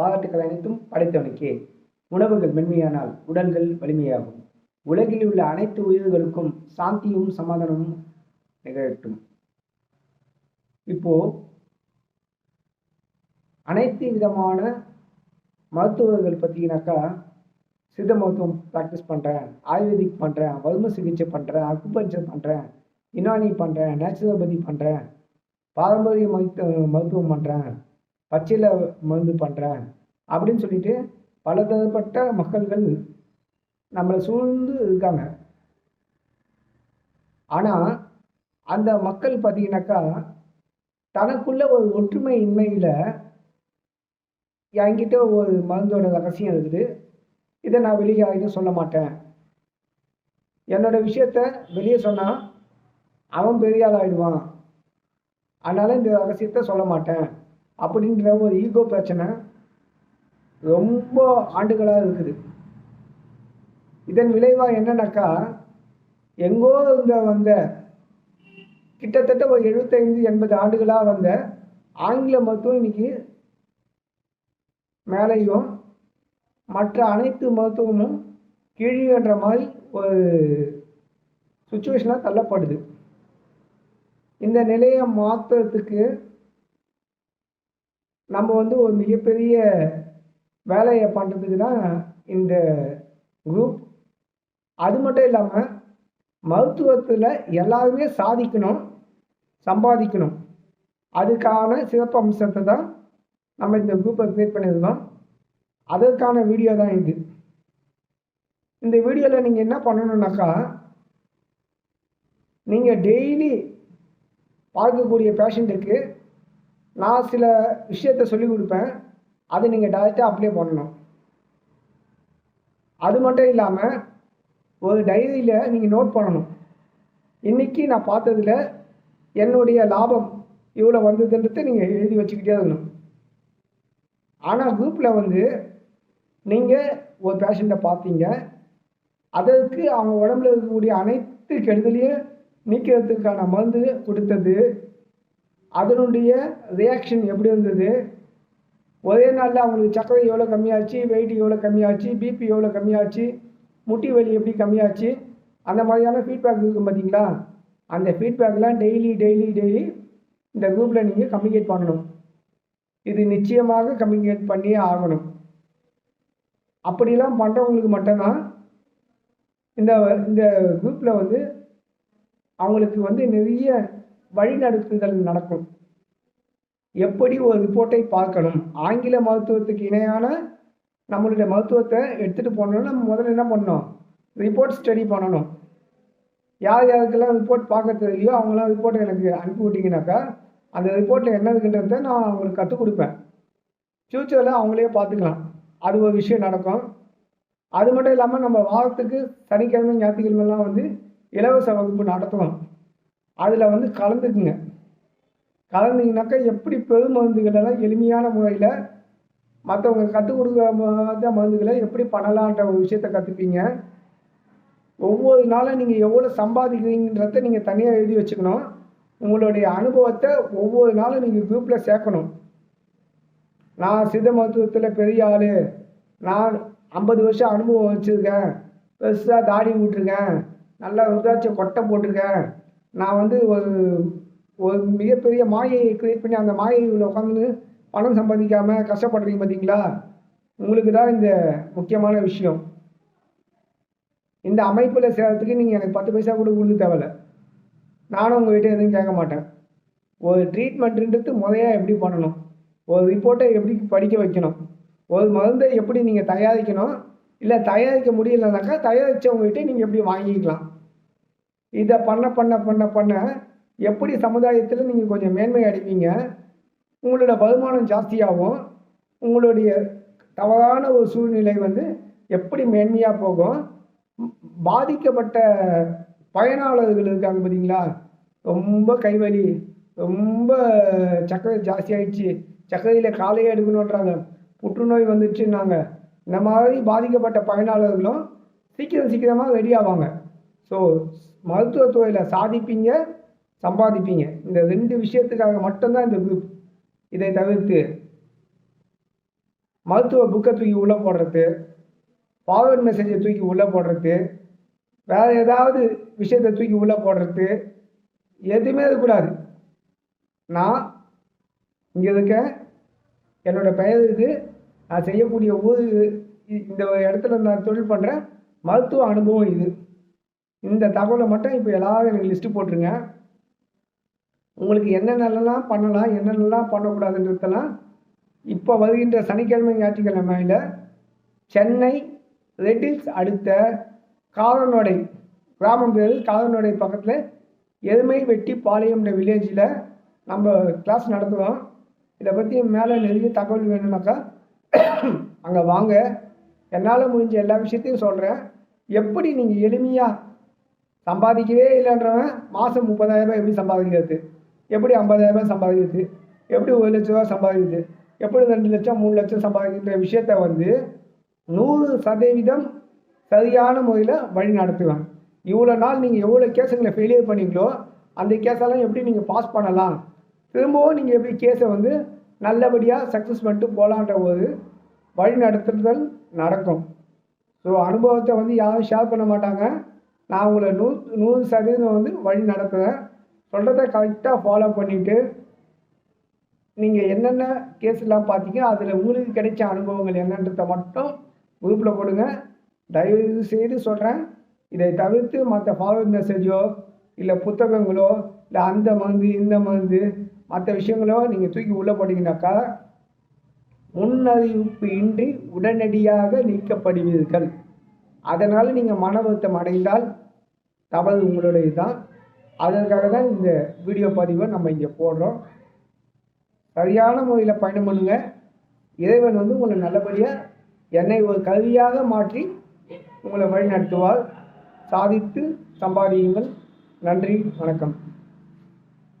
பாராட்டுக்கள் அனைத்தும் படைத்தவனுக்கே. உணவுகள் மென்மையானால் உடல்கள் வலிமையாகும். உலகில் உள்ள அனைத்து உயிர்களுக்கும் சாந்தியும் சமாதானமும் நிகழட்டும். இப்போ அனைத்து விதமான மருத்துவர்கள் பார்த்தீங்கன்னாக்கா சித்த மருத்துவம் ப்ராக்டிஸ் பண்ணுறேன் ஆயுர்வேதிக் பண்ணுறேன் வறுமை சிகிச்சை பண்ணுறேன் அக்குபஞ்சர் பண்ணுறேன் யுனானி பண்ணுறேன் நேச்சுரோபதி பண்ணுறேன் பாரம்பரிய மருத்துவ மருத்துவம் பண்ணுறேன் பச்சையில் மருந்து பண்ணுறேன் அப்படின்னு சொல்லிட்டு பலதரப்பட்ட மக்கள்கள் நம்மளை சூழ்ந்து இருக்காங்க. ஆனால் அந்த மக்கள் பார்த்தீங்கன்னாக்கா தனக்குள்ள ஒரு ஒற்றுமை இன்மையில் என்கிட்ட ஒரு மருந்தோட ரகசியம் இருக்குது. இதை நான் வெளியே யாருக்கும் சொல்ல மாட்டேன். என்னோட விஷயத்த வெளியே சொன்னால் அவன் பெரிய ஆள் ஆகிடுவான் அதனால் இந்த ரகசியத்தை சொல்ல மாட்டேன். அப்படின்ற ஒரு ஈகோ பிரச்சனை ரொம்ப ஆண்டுகளாக இருக்குது. இதன் விளைவாக என்னன்னாக்கா எங்கோ இங்க வந்த கிட்டத்தட்ட ஒரு எழுபத்தைந்து எண்பது ஆண்டுகளாக வந்த ஆங்கில மருத்துவம் இன்னைக்கு மேலேயும் மற்ற அனைத்து மருத்துவமும் கீழேன்ற மாதிரி ஒரு சுச்சுவேஷனாக தள்ளப்படுது. இந்த நிலையை மாற்றுறதுக்கு நம்ம வந்து ஒரு மிகப்பெரிய வேலையை பண்ணுறதுக்கு தான் இந்த குரூப் அது மட்டும் இல்லாமல் மருத்துவத்தில் எல்லாருமே சாதிக்கணும் சம்பாதிக்கணும். அதுக்கான சிறப்பு அம்சத்தை தான் நம்ம இந்த குரூப்பை க்ரியேட் பண்ணியிருந்தோம். அதற்கான வீடியோ தான் இது. இந்த வீடியோவில் நீங்கள் என்ன பண்ணணுன்னாக்கா நீங்கள் டெய்லி பார்க்கக்கூடிய பேஷண்ட்டுக்கு நான் சில விஷயத்த சொல்லி கொடுப்பேன். அதை நீங்கள் டேரெக்டாக அப்ளை பண்ணணும். அது மட்டும் இல்லாமல் ஒரு டைரியில் நீங்கள் நோட் பண்ணணும். இன்றைக்கி நான் பார்த்ததுல என்னுடைய லாபம் இவ்வளோ வந்ததுன்றது நீங்கள் எழுதி வச்சுக்கிட்டே இருக்கணும். ஆனால் குரூப்பில் வந்து நீங்கள் ஒரு பேஷண்ட்டை பார்த்தீங்க. அதற்கு அவங்க உடம்புல இருக்கக்கூடிய அனைத்து கெடுதலையும் நீக்கிறதுக்கான மருந்து கொடுத்தது. அதனுடைய ரியாக்ஷன் எப்படி இருந்தது? ஒரே நாளில் அவங்களுக்கு சர்க்கரை எவ்வளோ கம்மியாச்சு வெயிட் எவ்வளோ கம்மியாச்சு பிபி எவ்வளோ கம்மியாச்சு முட்டி வலி எப்படி கம்மியாச்சு அந்த மாதிரியான ஃபீட்பேக் இருக்கும் பார்த்தீங்களா அந்த ஃபீட்பேக்லாம் டெய்லி டெய்லி டெய்லி இந்த குரூப்பில் நீங்கள் கம்யூனிகேட் பண்ணணும். இது நிச்சயமாக கம்யூனிகேட் பண்ணியே ஆகணும். அப்படிலாம் பண்ணுறவங்களுக்கு மட்டும்தான் இந்த இந்த குரூப்பில் வந்து அவங்களுக்கு வந்து நிறைய வழிநடத்துதல் நடக்கும். எப்படி ஒரு ரிப்போர்ட்டை பார்க்கணும்? ஆங்கில மருத்துவத்துக்கு இணையான நம்மளுடைய மருத்துவத்தை எடுத்துகிட்டு போனோம்னா நம்ம முதல்ல என்ன பண்ணணும்? ரிப்போர்ட் ஸ்டடி பண்ணணும். யார் யாருக்கெல்லாம் ரிப்போர்ட் பார்க்க தெரியலையோ அவங்களாம் ரிப்போர்ட்டை எனக்கு அனுப்பி விட்டிங்கனாக்கா அந்த ரிப்போர்ட்டில் என்ன இருக்குன்றத நான் அவங்களுக்கு கற்றுக் கொடுப்பேன். ஃப்யூச்சரில் அவங்களே பார்த்துக்கலாம். அது ஒரு விஷயம் நடக்கும். அது மட்டும் இல்லாமல் நம்ம வாரத்துக்கு சனிக்கிழமை ஞாயிற்றுக்கிழமெல்லாம் வந்து இலவச வகுப்பு நடத்துவோம் அதில் வந்து கலந்துக்குங்க. கலந்தீங்கனாக்கா எப்படி பெருமருந்துகளெல்லாம் எளிமையான முறையில் மற்றவங்க கற்றுக் கொடுக்காத மருந்துகளை எப்படி பண்ணலான்ற ஒரு விஷயத்த கற்றுப்பீங்க ஒவ்வொரு நாளும் நீங்கள் எவ்வளோ சம்பாதிக்கிறீங்கன்றத நீங்கள் தனியாக எழுதி வச்சுக்கணும். உங்களுடைய அனுபவத்தை ஒவ்வொரு நாளும் நீங்கள் குரூப்பில் சேர்க்கணும். நான் சித்த மருத்துவத்தில் பெரிய ஆள். நான் ஐம்பது வருஷம் அனுபவம் வச்சுருக்கேன். பெருசாக தாடி விட்டுருக்கேன். நல்லா ருத்ராட்சம் கொட்டை போட்டிருக்கேன். நான் வந்து ஒரு ஒரு மிகப்பெரிய மாயையை கிரியேட் பண்ணி அந்த மாயையில் உட்காந்து பணம் சம்பாதிக்காமல் கஷ்டப்படுறீங்க பார்த்தீங்களா உங்களுக்கு தான் இந்த முக்கியமான விஷயம். இந்த அமைப்பில் சேர்கிறதுக்கு நீங்கள் எனக்கு பத்து பைசா கூட கொடுக்க தேவையில்ல. நானும் உங்கள்கிட்ட எதுவும் கேட்க மாட்டேன். ஒரு ட்ரீட்மெண்ட்டுன்றது முறையாக எப்படி பண்ணணும்? ஒரு ரிப்போர்ட்டை எப்படி படிக்க வைக்கணும்? ஒரு மருந்தை எப்படி நீங்கள் தயாரிக்கணும்? இல்லை தயாரிக்க முடியலனாக்கா தயாரித்தவங்ககிட்ட நீங்கள் எப்படி வாங்கிக்கலாம்? இதை பண்ண பண்ண பண்ண பண்ண எப்படி சமுதாயத்தில் நீங்கள் கொஞ்சம் மேன்மை அடைவீங்க? உங்களோட வருமானம் ஜாஸ்தியாகும். உங்களுடைய தவறான ஒரு சூழ்நிலை வந்து எப்படி மேன்மையாக போகும்? பாதிக்கப்பட்ட பயனாளர்கள் இருக்காங்க பார்த்தீங்களா ரொம்ப கைவலி ரொம்ப சக்கரை ஜாஸ்தி ஆயிடுச்சு காலையே எடுக்கணுன்றாங்க புற்றுநோய் வந்துச்சுன்னாங்க இந்த மாதிரி பாதிக்கப்பட்ட பயனாளர்களும் சீக்கிரம் சீக்கிரமாக ரெடி ஆவாங்க. ஸோ மருத்துவத்துறையில் சாதிப்பீங்க சம்பாதிப்பீங்க. இந்த ரெண்டு விஷயத்துக்காக மட்டும்தான் இந்த குரூப் இதை தவிர்த்து மருத்துவ புக்கை தூக்கி உள்ளே போடுறது ஃபார்வர்ட் மெசேஜை தூக்கி உள்ளே போடுறது வேறு ஏதாவது விஷயத்தை தூக்கி உள்ளே போடுறது எதுவுமே இருக்கக்கூடாது. நான் இங்கே இருக்க என்னோடய பெயர் இது நான் செய்யக்கூடிய ஊர் இந்த இடத்துல நான் தொழில் பண்ணுறேன் மருத்துவ அனுபவம் இது. இந்த தகவலை மட்டும் இப்போ எல்லாரும் எனக்கு லிஸ்ட்டு போட்டுருங்க. உங்களுக்கு என்னென்னலாம் பண்ணலாம் என்னென்னலாம் பண்ணக்கூடாதுன்றதெல்லாம் இப்போ வருகின்ற சனிக்கிழமை ஞாயிற்றுக்கிழமையில் சென்னை ரெட்டில்ஸ் அடுத்த காரநொடை கிராமம் பேர் காரநொடை பக்கத்தில் எருமை வெட்டி பாளையம்ன்ற வில்லேஜில் நம்ம கிளாஸ் நடத்துகிறோம் இதை பற்றி மேலே நிறைய தகவல் வேணும்னாக்கா அங்கே வாங்க. என்னால் முடிஞ்ச எல்லா விஷயத்தையும் சொல்கிறேன் எப்படி நீங்கள் எளிமையாக சம்பாதிக்கவே இல்லைன்றவன் மாதம் முப்பதாயிரம் ரூபாய் எப்படி சம்பாதிக்கிறது? எப்படி ஐம்பதாயிரம் ரூபாய் சம்பாதிக்கிறது? எப்படி ஒரு லட்ச ரூபா சம்பாதிக்கிறது? எப்படி ரெண்டு லட்சம் மூணு லட்சம் சம்பாதிக்கின்ற விஷயத்த வந்து நூறு சதவீதம் சரியான முறையில் வழி நடத்துவேன் இவ்வளோ நாள் நீங்கள் எவ்வளோ கேஸுங்களை ஃபெயிலியர் பண்ணீங்களோ அந்த கேஸெல்லாம் எப்படி நீங்கள் பாஸ் பண்ணலாம்? திரும்பவும் நீங்கள் எப்படி கேஸை வந்து நல்லபடியாக சக்ஸஸ் பண்ணிட்டு போகலான்ற போது வழி நடத்துதல் நடக்கும். ஸோ அனுபவத்தை வந்து யாரும் ஷேர் பண்ண மாட்டாங்க. நான் உங்களை நூ நூறு சதவீதம் வந்து வழி நடத்துகிறேன் சொல்கிறத கரெக்டாக ஃபாலோ பண்ணிவிட்டு நீங்கள் என்னென்ன கேஸ்லாம் பார்த்தீங்க அதில் உங்களுக்கு கிடைச்ச அனுபவங்கள் என்னன்றதை மட்டும் குரூப்பில் போடுங்க. தயவு செய்து சொல்கிறேன் இதை தவிர்த்து மற்ற ஃபார்வர்ட் மெசேஜோ இல்லை புத்தகங்களோ இல்லை அந்த மருந்து இந்த மருந்து மற்ற விஷயங்களோ நீங்கள் தூக்கி உள்ளே போட்டிங்கனாக்கா முன்னறிவிப்பு இன்றி உடனடியாக நீக்கப்படுவீர்கள். அதனால் நீங்கள் மன வருத்தம் அடைந்தால் தவறு உங்களுடையது தான் அதற்காக தான் இந்த வீடியோ பதிவை நம்ம இங்கே போடுறோம். சரியான முறையில் பயணம் பண்ணுங்க இறைவன் வந்து உங்களை நல்லபடியாக என்னை ஒரு கல்வியாக மாற்றி உங்களை வழி நடத்துவார் சாதித்து சம்பாதியுங்கள். நன்றி வணக்கம்.